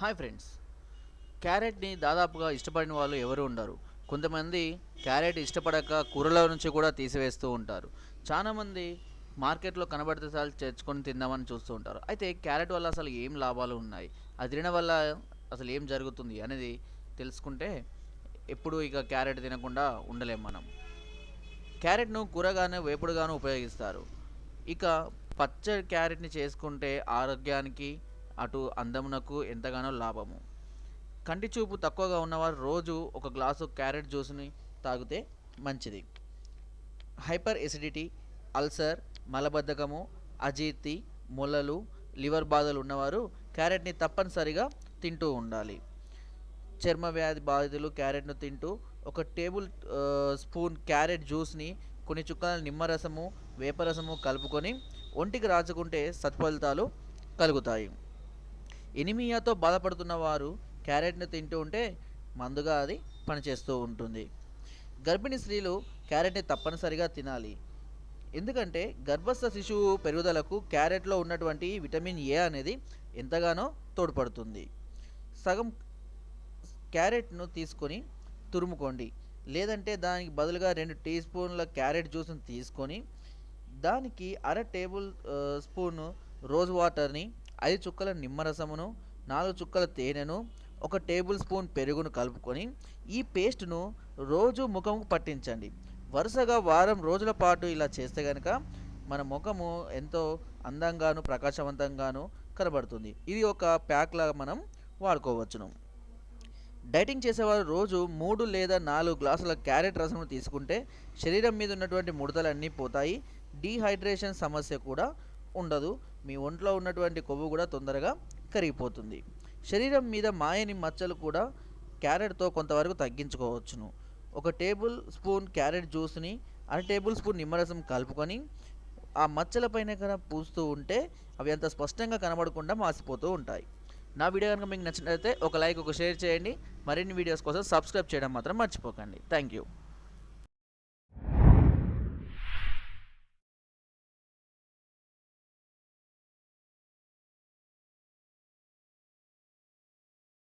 Hi friends క్యారెట్ని దాదాపుగా ఇష్టపడిన వాళ్ళు ఎవరు ఉండరు. కొంతమంది క్యారెట్ ఇష్టపడక కూరలో నుంచి కూడా తీసివేస్తూ ఉంటారు. చాలామంది మార్కెట్లో కనబడితే చాలు తెచ్చుకొని తిందామని చూస్తూ ఉంటారు. అయితే క్యారెట్ వల్ల అసలు ఏం లాభాలు ఉన్నాయి? అది తినడం వల్ల అసలు ఏం జరుగుతుంది అనేది తెలుసుకుంటే ఎప్పుడు ఇక క్యారెట్ తినకుండా ఉండలేం మనం. క్యారెట్ను కూరగానే వేపుడుగాను ఉపయోగిస్తారు. ఇక పచ్చడి క్యారెట్ని చేసుకుంటే ఆరోగ్యానికి అటు అందమునకు ఎంతగానో లాభము. కంటి చూపు తక్కువగా ఉన్నవారు రోజు ఒక గ్లాసు క్యారెట్ జ్యూస్ని తాగితే మంచిది. హైపర్ ఎసిడిటీ అల్సర్ మలబద్ధకము అజీర్తి మొలలు లివర్ బాధలు ఉన్నవారు క్యారెట్ని తప్పనిసరిగా తింటూ ఉండాలి. చర్మ వ్యాధి బాధితులు క్యారెట్ను తింటూ ఒక టేబుల్ స్పూన్ క్యారెట్ జ్యూస్ని కొన్ని చుక్కల నిమ్మరసము వేపరసము కలుపుకొని ఒంటికి రాచుకుంటే సత్ఫలితాలు కలుగుతాయి. ఎనిమియాతో బాధపడుతున్న వారు క్యారెట్ను తింటూ ఉంటే మందుగా అది పనిచేస్తూ ఉంటుంది. గర్భిణీ స్త్రీలు క్యారెట్ని తప్పనిసరిగా తినాలి. ఎందుకంటే గర్భస్థ శిశువు పెరుగుదలకు క్యారెట్లో ఉన్నటువంటి విటమిన్ ఏ అనేది ఎంతగానో తోడ్పడుతుంది. సగం క్యారెట్ను తీసుకొని తురుముకోండి. లేదంటే దానికి బదులుగా రెండు టీ స్పూన్ల క్యారెట్ జ్యూస్ని తీసుకొని దానికి అర టేబుల్ స్పూన్ రోజ్ వాటర్ని ఐదు చుక్కల నిమ్మరసమును నాలుగు చుక్కల తేనెను ఒక టేబుల్ స్పూన్ పెరుగును కలుపుకొని ఈ పేస్ట్ను రోజు ముఖంకు పట్టించండి. వరుసగా వారం రోజుల పాటు ఇలా చేస్తే కనుక మన ముఖము ఎంతో అందంగాను ప్రకాశవంతంగాను కనబడుతుంది. ఇది ఒక ప్యాక్ లాగా మనం వాడుకోవచ్చును. డైటింగ్ చేసేవారు రోజు మూడు లేదా నాలుగు గ్లాసుల క్యారెట్ రసం తీసుకుంటే శరీరం మీద ఉన్నటువంటి ముడతలన్నీ పోతాయి. డీహైడ్రేషన్ సమస్య కూడా ఉండదు. మీ ఒంట్లో ఉన్నటువంటి కొవ్వు కూడా తొందరగా కరిగిపోతుంది. శరీరం మీద మాయని మచ్చలు కూడా క్యారెట్తో కొంతవరకు తగ్గించుకోవచ్చును. ఒక టేబుల్ స్పూన్ క్యారెట్ జ్యూస్ని అర టేబుల్ స్పూన్ నిమ్మరసం కలుపుకొని ఆ మచ్చల పైన కనుక పూస్తూ ఉంటే అవి అంత స్పష్టంగా కనబడకుండా మాసిపోతూ ఉంటాయి. నా వీడియో కనుక మీకు నచ్చినట్లయితే ఒక లైక్ ఒక షేర్ చేయండి. మరిన్ని వీడియోస్ కోసం సబ్స్క్రైబ్ చేయడం మాత్రం మర్చిపోకండి. Thank you